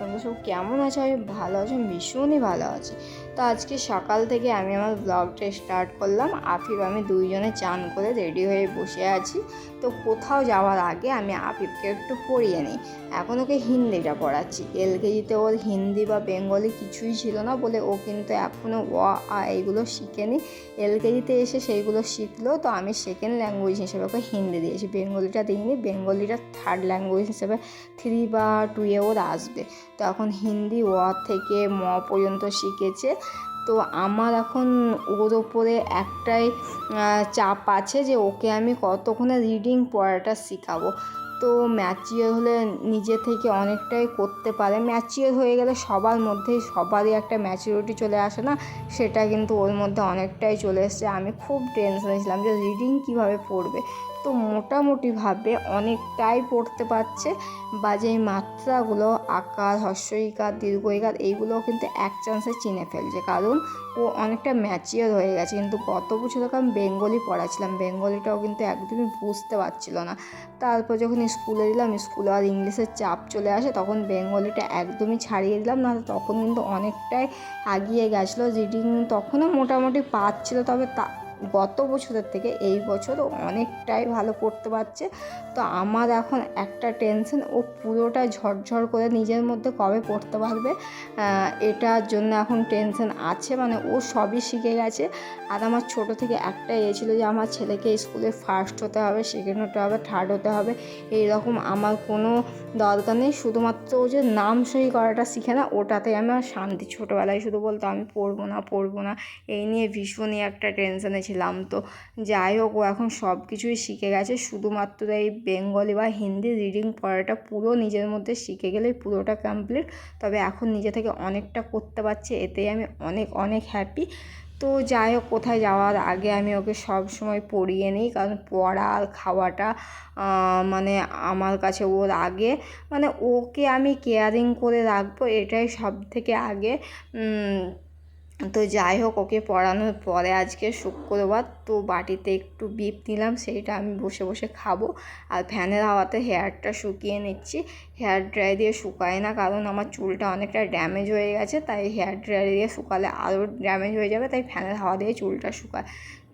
তোমরা সব কেমন আছো? আমি ভালো আছো ভীষণই ভালো আছি। তো আজকে সকাল থেকে আমি আমার ব্লগটা স্টার্ট করলাম। আফিফ, আমি দুইজনে চান করে রেডি হয়ে বসে আছি। তো কোথাও যাওয়ার আগে আমি আফিফকে একটু পড়িয়ে নিই। এখন ওকে হিন্দিটা পড়াচ্ছি। এলকেজিতে ওর হিন্দি বা বেঙ্গলি কিছুই ছিল না বলে ও কিন্তু এখনও অ আ, এইগুলো শিখেনি। এলকেজিতে এসে সেইগুলো শিখলো। তো আমি সেকেন্ড ল্যাঙ্গুয়েজ হিসেবে ওকে হিন্দি দিয়েছি। বেঙ্গলিটা দিইনি, বেঙ্গলিটা থার্ড ল্যাঙ্গুয়েজ হিসেবে থ্রি বা টুয়ে ওর আসবে। তো এখন হিন্দি অ থেকে ম পর্যন্ত শিখেছে। তো আমার এখন ওর ওপরে একটাই চাপ আছে যে ওকে আমি কতক্ষণে রিডিং পড়াটা শেখাবো। তো ম্যাচিওর হলে নিজে থেকে অনেকটাই করতে পারে। ম্যাচিওর হয়ে গেলে সবার মধ্যেই সবারই একটা ম্যাচিউরিটি চলে আসে না, সেটা কিন্তু ওর মধ্যে অনেকটাই চলে এসছে। আমি খুব টেনশনে ছিলাম যে রিডিং কীভাবে পড়বে? তো মোটামুটিভাবে অনেকটাই পড়তে পারছে। বা যেই মাত্রাগুলো, আকার হস্যইকার দীর্ঘইকার, এইগুলোও কিন্তু এক চান্সে চিনে ফেলছে। কারণ ও অনেকটা ম্যাচিওর হয়ে গেছে। কিন্তু গত বছর আমি বেঙ্গলি পড়াচ্ছিলাম। বেঙ্গলিটাও কিন্তু একদমই বুঝতে পারছিল না। তারপর যখন স্কুলে দিলাম স্কুলে আর ইংলিশের চাপ চলে আসে, তখন বেঙ্গলিটা একদমই ছাড়িয়ে দিলাম। না তখন কিন্তু অনেকটাই আগিয়ে গেছিল। রিডিং তখনও মোটামুটি পাচ্ছিলো, তবে তা গত বছরের থেকে এই বছর অনেকটাই ভালো করতে পারছে। তো আমার এখন একটা টেনশন ও পুরোটা ঝরঝর করে নিজের মধ্যে কবে পড়তে পারবে এটার জন্য এখন টেনশন আছে মানে ও সবই শিখে গেছে। আর আমার ছোট থেকে একটাই এ ছিল যে আমার ছেলেকে স্কুলে ফার্স্ট হতে হবে সেকেন্ড হতে হবে থার্ড হতে হবে এই রকম আমার কোনো দরকার নেই। শুধুমাত্র ও যে নাম সই করাটা শিখে না ওটাতে আমার শান্তি। ছোটোবেলায় শুধু বলতো আমি পড়ব না পড়ব না, এই নিয়ে ভীষণই একটা টেনশনে ছিলাম তো যাই হোক, ও এখন সব কিছুই শিখে গেছে। শুধুমাত্র এই বেঙ্গলি বা হিন্দি রিডিং পড়াটা পুরো নিজের মধ্যে শিখে গেলেই পুরোটা কমপ্লিট তবে এখন নিজে থেকে অনেকটা করতে পারছে, এতেই আমি অনেক অনেক হ্যাপি তো যাই হোক, কোথায় যাওয়ার আগে আমি ওকে সব সময় পড়িয়ে নিই, কারণ পড়া আর খাওয়াটা মানে আমার কাছে ওর আগে। মানে ওকে আমি কেয়ারিং করে রাখব, এটাই সব থেকে আগে তো যাই হোক, ওকে পড়ানোর পরে আজকে শুক্রবার, তো বাটিতে একটু বিপ নিলাম, সেইটা আমি বসে বসে খাব। আর ফ্যানের হাওয়াতে হেয়ারটা শুকিয়ে নিচ্ছি। হেয়ার ড্রাই দিয়ে শুকায় না, কারণ আমার চুলটা অনেকটা ড্যামেজ হয়ে গেছে, তাই হেয়ার ড্রাই দিয়ে শুকালে আরও ড্যামেজ হয়ে যাবে, তাই ফ্যানের হাওয়া দিয়ে চুলটা শুকায়।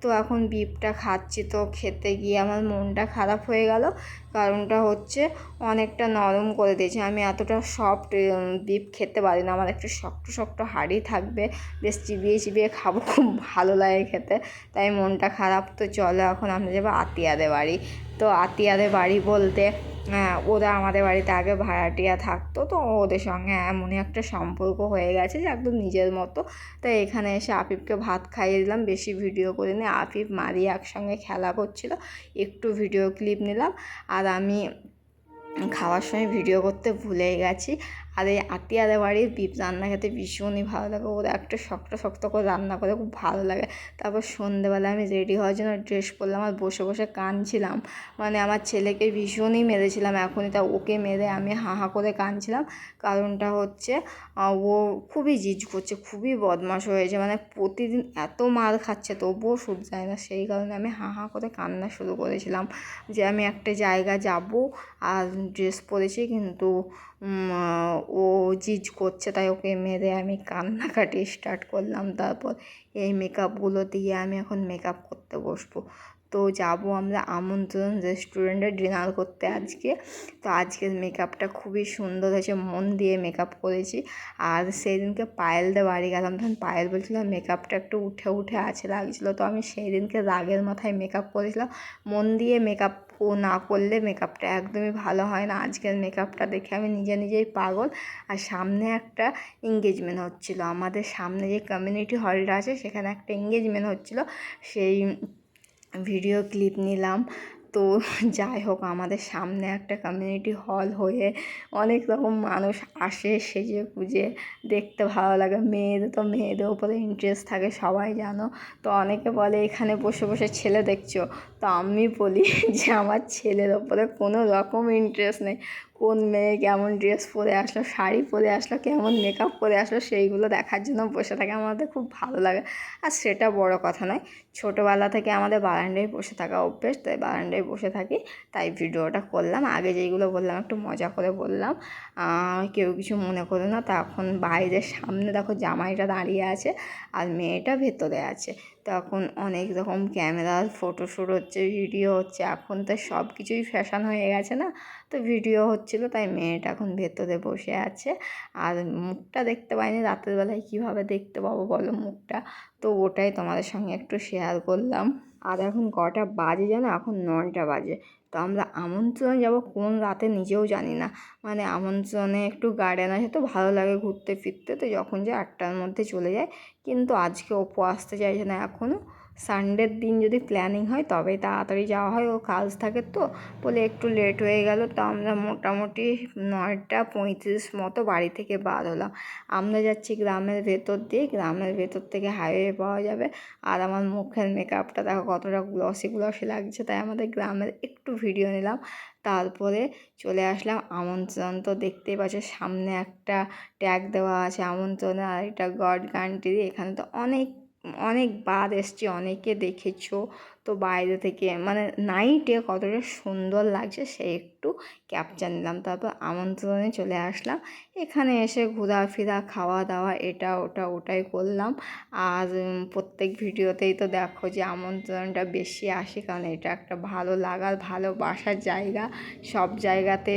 তো এখন বিপটা খাচ্ছি তো খেতে গিয়ে আমার মনটা খারাপ হয়ে গেল। কারণটা হচ্ছে অনেকটা নরম করে দিয়েছে। আমি এতটা সফট বিপ খেতে পারি না। আমার একটু শক্ত শক্ত হাড়ি থাকবে। বেশ চিবিয়ে চিবিয়ে খাব, খুব ভালো লাগে খেতে। তাই মনটা খারাপ। তো চলো এখন আমরা যাব আতিয়াদের বাড়ি। তো আতিয়াদের বাড়ি বলতে ওরা আমাদের বাড়িতে আগে ভাড়াটিয়া থাকতো, তো ওদের সঙ্গে এমনই একটা সম্পর্ক হয়ে গেছে যে একদম নিজের মতো। তাই এখানে এসে আফিফকে ভাত খাইয়ে দিলাম, বেশি ভিডিও করে নিয়ে আফিফ, মারি একসঙ্গে খেলা করছিল, একটু ভিডিও ক্লিপ নিলাম। আর আমি খাওয়ার সময় ভিডিও করতে ভুলে গেছি। আর এই আতিয়াদের বাড়ির রান্না খেতে ভীষণই ভালো লাগে। ওরা একটা শক্ত শক্ত করে রান্না করে খুব ভালো লাগে। তারপর সন্ধেবেলা আমি রেডি হওয়ার জন্য ড্রেস পরলাম আর বসে বসে কাঁদছিলাম। মানে আমার ছেলেকে ভীষণই মেরেছিলাম এখনই। তা ওকে মেরে আমি হা হা করে কাঁদছিলাম। কারণটা হচ্ছে ও খুবই জিজ করছে, খুবই বদমাশ হয়েছে। মানে প্রতিদিন এত মার খাচ্ছে, তবুও যায় না। সেই কারণে আমি হা হা করে কান্না শুরু করেছিলাম যে আমি একটা জায়গা যাব আর ড্রেস পরেছি কিন্তু ও জিজ করছে, তাই ওকে মেরে আমি কান্নাকাটি স্টার্ট করলাম। তারপর এই মেকআপগুলো দিয়ে আমি এখন মেকআপ করতে বসবো। তো যাব আমরা আমন্ত্রণ রেস্টুরেন্টে ডিনার করতে আজকে। তো আজকের মেকআপটা খুবই সুন্দর হয়েছে, মন দিয়ে মেকআপ করেছি। আর সেই দিনকে পায়েলদের বাড়ি গেলাম, তখন পায়েল বলছিল মেকআপটা একটু উঠে উঠে আছে, লাগছিল। তো আমি সেই দিনকে রাগের মাথায় মেকআপ করেছিলাম, মন দিয়ে মেকআপ না করলে মেকআপটা একদমই ভালো হয় না। আজকের মেকআপটা দেখে আমি নিজে নিজেই পাগল। আর সামনে একটা এঙ্গেজমেন্ট হচ্ছিল। আমাদের সামনে যে কমিউনিটি হলটা আছে, সেখানে একটা এঙ্গেজমেন্ট হচ্ছিল। সেই ভিডিও ক্লিপ নিলাম। তো যাই হোক, আমাদের সামনে একটা কমিউনিটি হল হয়ে অনেক রকম মানুষ আসে সেজে পুজে দেখতে ভালো লাগে। মেয়েদের তো মেয়েদের উপরে ইন্টারেস্ট থাকে, সবাই জানো। তো অনেকে বলে, এখানে বসে বসে ছেলে দেখছ? তো আমি বলি যে, আমার ছেলের ওপরে কোনো রকম ইন্টারেস্ট নেই। কোন মেয়ে কেমন ড্রেস পরে আসলো, শাড়ি পরে আসলো, কেমন মেকআপ করে আসলো, সেইগুলো দেখার জন্য বসে থাকে। আমাদের খুব ভালো লাগে। আর সেটা বড় কথা নয়, ছোটোবেলা থেকে আমাদের বারান্দায় বসে থাকা অভ্যেস, তাই বারান্দায় বসে থাকি। তাই ভিডিওটা করলাম। আগে যেইগুলো বললাম, একটু মজা করে বললাম। কেউ কিছু মনে করে না। তখন বাইরের সামনে দেখো, জামাইটা দাঁড়িয়ে আছে আর মেয়েটা ভেতরে আছে। তখন অনেক রকম ক্যামেরার ফটোশ্যুট হচ্ছে ভিডিও হচ্ছে। এখন তো সব কিছুই ফ্যাশান হয়ে গেছে না? তো ভিডিও হচ্ছিল, তাই মেয়েটা এখন ভেতরে বসে আছে। আর মুখটা দেখতে পাইনি, রাতের বেলায় কীভাবে দেখতে পাবো বলো মুখটা? তো ওটাই তোমাদের সঙ্গে একটু শেয়ার করলাম। আর এখন কটা বাজে জানো? এখন নটা বাজে। তো আমরা আমন্ত্রণে যাব কোন রাতে নিজেও জানি না। মানে আমন্ত্রণে একটু গার্ডেন আসে তো, ভালো লাগে ঘুরতে ফিরতে। তো যখন যে আটটার মধ্যে চলে যায়। কিন্তু আজকে অপু আসতে চাইছে না এখনও সানডের দিন যদি প্ল্যানিং হয় তবেই তাড়াতাড়ি যাওয়া হয়। ও কাজ থাকে তো, বলে একটু লেট হয়ে গেল। তো আমরা মোটামুটি নয়টা পঁয়ত্রিশ মতো বাড়ি থেকে বার হলাম। আমরা যাচ্ছি গ্রামের ভেতর দিয়ে। গ্রামের ভেতর থেকে হাইওয়ে পাওয়া যাবে। আর আমার মুখের মেকআপটা দেখো কতটা গ্লসি গ্লসি লাগছে। তাই আমাদের গ্রামের একটু ভিডিও নিলাম। তারপরে চলে আসলাম আমন্ত্রণ। তো দেখতেই পাচ্ছ সামনে একটা ট্যাগ দেওয়া আছে। আমন্ত্রণে আর এটা গড কান্ট্রি এখানে তো অনেক অনেকবার এসছে অনেকে দেখেছ। তো বাইরে থেকে মানে নাইটে কতটা সুন্দর লাগছে সে একটু ক্যাপচার নিলাম। তারপর আমন্ত্রণে চলে আসলাম। এখানে এসে ঘোরাফেরা খাওয়া দাওয়া এটা, ওটা, ওটাই করলাম। আর প্রত্যেক ভিডিওতেই তো দেখো যে আমন্ত্রণটা বেশি আসে, কারণ এটা একটা ভালো লাগার, ভালোবাসার জায়গা। সব জায়গাতে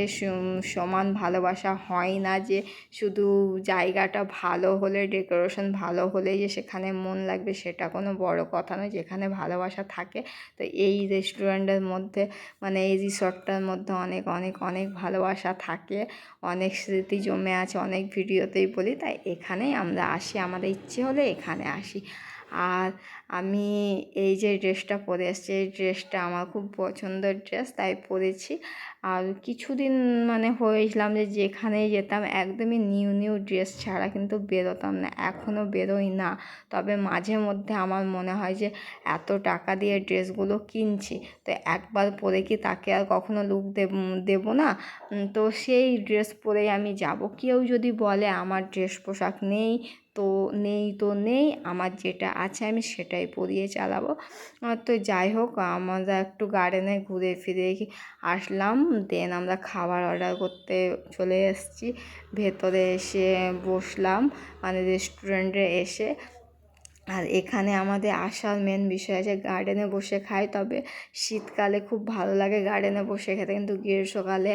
সমান ভালোবাসা হয় না যে শুধু জায়গাটা ভালো হলে ডেকোরেশন ভালো হলেই যে সেখানে মন লাগবে, সেটা কোনো বড় কথা নয়। যেখানে ভালোবাসা থাকে তো এই রেস্টুরেন্টের মধ্যে মানে এই রিসর্টটার মধ্যে অনেক অনেক অনেক ভালোবাসা থাকে, অনেক স্মৃতি জমে আছে, অনেক ভিডিওতেই বলি, তাই এখানেই আমরা আসি, আমাদের ইচ্ছে হলে এখানে আসি। আর আমি এই যে ড্রেসটা পরে এসেছি এই ড্রেসটা আমার খুব পছন্দের ড্রেস, তাই পরেছি। আর কিছুদিন মানে হয়েছিলাম যে যেখানেই যেতাম, একদমই নিউ নিউ ড্রেস ছাড়া কিন্তু বেরোতাম না এখনও বেরোই না। তবে মাঝে মধ্যে আমার মনে হয় যে এত টাকা দিয়ে ড্রেসগুলো কিনছি, তো একবার পরে কি তাকে আর কখনো লুক দেব, দেবো না? তো সেই ড্রেস পরেই আমি যাব। কেউ যদি বলে আমার ড্রেস পোশাক নেই তো নেই তো নেই, আমার যেটা আছে আমি সেটাই পরিয়ে চালাবো। তো যাই হোক, আমরা একটু গার্ডেনে ঘুরে ফিরে আসলাম দেন আমরা খাবার অর্ডার করতে চলে এসেছি। ভেতরে এসে বসলাম মানে রেস্টুরেন্টে এসে আর এখানে আমাদের আসার মেন বিষয় আছে গার্ডেনে বসে খাই, তবে শীতকালে খুব ভালো লাগে গার্ডেনে বসে খেতে। কিন্তু গ্রীষ্মকালে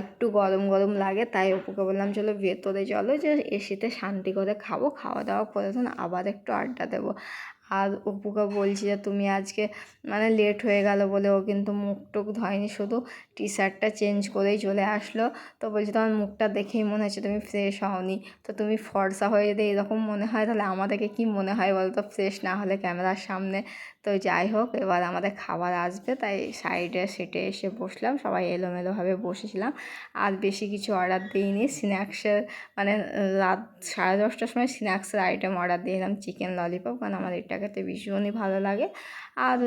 একটু গরম গরম লাগে, তাই অপুকে বললাম, চলো ভেতরে চলো, যে এসিতে শান্তি করে খাব, খাওয়া দাওয়া করে আবার একটু আড্ডা দেবো। আর অপুকে বলছি যে, তুমি আজকে মানে লেট হয়ে গেল বলে ও কিন্তু মুখ টুক ধয়নি, শুধু টি শার্টটা চেঞ্জ করেই চলে আসলো। তো বলছি, তোমার মুখটা দেখেই মনে হচ্ছে তুমি ফ্রেশ হওনি। তো তুমি ফর্সা হয়ে যদি এরকম মনে হয়, তাহলে আমাদেরকে কি মনে হয় বলতো? ফ্রেশ না হলে ক্যামেরার সামনে তো যাই হোক, এবার আমাদের খাবার আসবে। তাই সাইডে সেটে এসে বসলাম। সবাই এলোমেলোভাবে বসেছিলাম। আর বেশি কিছু অর্ডার দিইনি। স্ন্যাক্সের মানে রাত সাড়ে দশটার সময় স্ন্যাক্সের আইটেম অর্ডার দিয়েছিলাম চিকেন ললিপপ কারণ আমার এটা খেতে ভীষণই ভালো লাগে। আর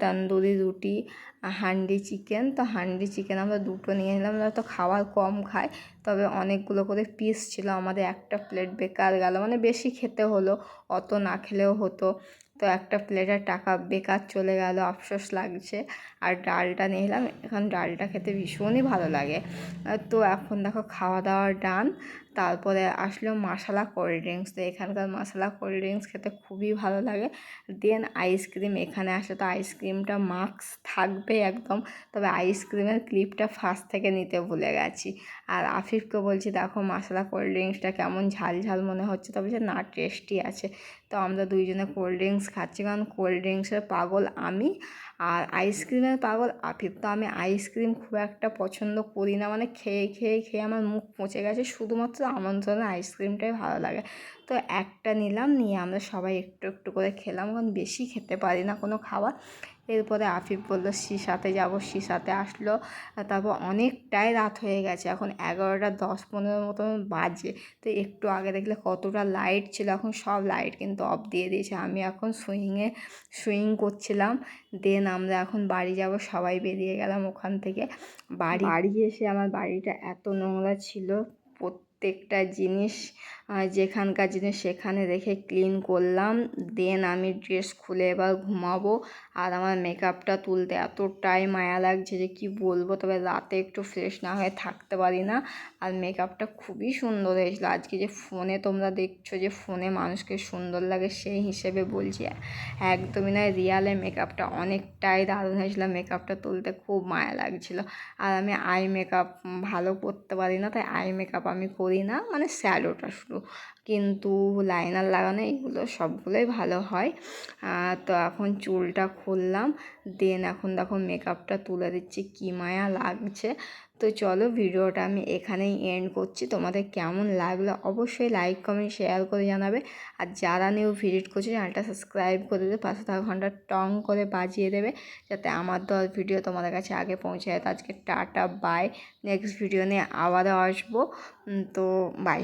তন্দুরি রুটি, হান্ডি চিকেন তো হান্ডি চিকেন আমরা দুটো নিয়ে নিলাম। তো খাবার কম খাই তবে অনেকগুলো করে পিস ছিল। আমাদের একটা প্লেট বেকার গেল। মানে বেশি খেতে হলো। অত না খেলেও হতো। তো একটা প্লেটের টাকা বেকার চলে গেল, আফসোস লাগছে। আর ডালটা নিলাম এখন ডালটা খেতে ভীষণই ভালো লাগে। তো এখন দেখো খাওয়া দাওয়া ডান। তারপরে আসলো মশালা কোল্ড ড্রিঙ্কস। তো এখানকার মশালা কোল্ড ড্রিঙ্কস খেতে খুবই ভালো লাগে। দেন আইসক্রিম এখানে আসলে তো আইসক্রিমটা মাস্ক থাকবে একদম। তবে আইসক্রিমের ক্লিপটা ফার্স্ট থেকে নিতে ভুলে গেছি। আর আফিফকে বলছি, দেখো মশলা কোল্ড ড্রিঙ্কসটা কেমন ঝাল ঝাল মনে হচ্ছে। তবে যে না, টেস্টি আছে। তো আমরা দুইজনে কোল্ড ড্রিঙ্কস খাচ্ছি কারণ কোল্ড ড্রিঙ্কসের পাগল আমি আর আইসক্রিমের পাগল আফিফ তো আমি আইসক্রিম খুব একটা পছন্দ করি না মানে খেয়ে খেয়ে খেয়ে আমার মুখ পচে গেছে। শুধুমাত্র আমন্ত্রণের আইসক্রিমটাই ভালো লাগে। তো একটা নিলাম, নিয়ে আমরা সবাই একটু একটু করে খেলাম, কারণ বেশি খেতে পারি না কোনো খাবার। এরপরে আফিফ বলল সিসাতে যাব সিসাতে আসলো। তারপর অনেকটাই রাত হয়ে গেছে, এখন এগারোটা দশ পনেরো মতন বাজে। তো একটু আগে দেখলে কতটা লাইট ছিল, এখন সব লাইট কিন্তু অফ দিয়ে দিয়েছে। আমি এখন সুইংয়ে সুইং করছিলাম দেন আমরা এখন বাড়ি যাব, সবাই বেরিয়ে গেলাম ওখান থেকে। বাড়ি বাড়ি এসে আমার বাড়িটা এত নোংরা ছিল প্রত্যেকটা জিনিস যেখানকার জিনিস সেখানে রেখে ক্লিন করলাম। দেন আমি ড্রেস খুলে এবার ঘুমাবো। আর আমার মেকআপটা তুলতে এতটাই মায়া লাগছে যে কি বলব? তবে রাতে একটু ফ্রেশ না হয়ে থাকতে পারি না। আর মেকআপটা খুবই সুন্দর হয়েছিল। আজকে যে ফোনে তোমরা দেখছ যে ফোনে মানুষকে সুন্দর লাগে সেই হিসেবে বলছি, একদমই নয়। রিয়ালে মেকআপটা অনেকটাই দারুণ হয়েছিল। মেকআপটা তুলতে খুব মায়া লাগছিল। আর আমি আই মেকআপ ভালো করতে পারি না, তাই আই মেকআপ আমি করি না মানে শ্যাডোটা শুধু। কিন্তু লাইনার লাগানো, এগুলো সবগুলোই ভালো হয়। তো এখন চুলটা খুললাম, দেন এখন দেখো মেকআপটা তুলে দিচ্ছি, কী মায়া লাগছে। তো চলো ভিডিওটা আমি এখানেই এন্ড করছি। তোমাদের কেমন লাগল অবশ্যই লাইক কমেন্ট শেয়ার করে জানাবে। আর যারা নিউ ভিজিট করছে চ্যানেলটা সাবস্ক্রাইব করে দেবে পাশে থাকা ঘণ্টা টং করে বাজিয়ে দেবে, যাতে আমার দেওয়ার ভিডিও তোমাদের কাছে আগে পৌঁছে যায় আজকে টাটা বাই নেক্সট ভিডিও নিয়ে আবারও আসব। তো বাই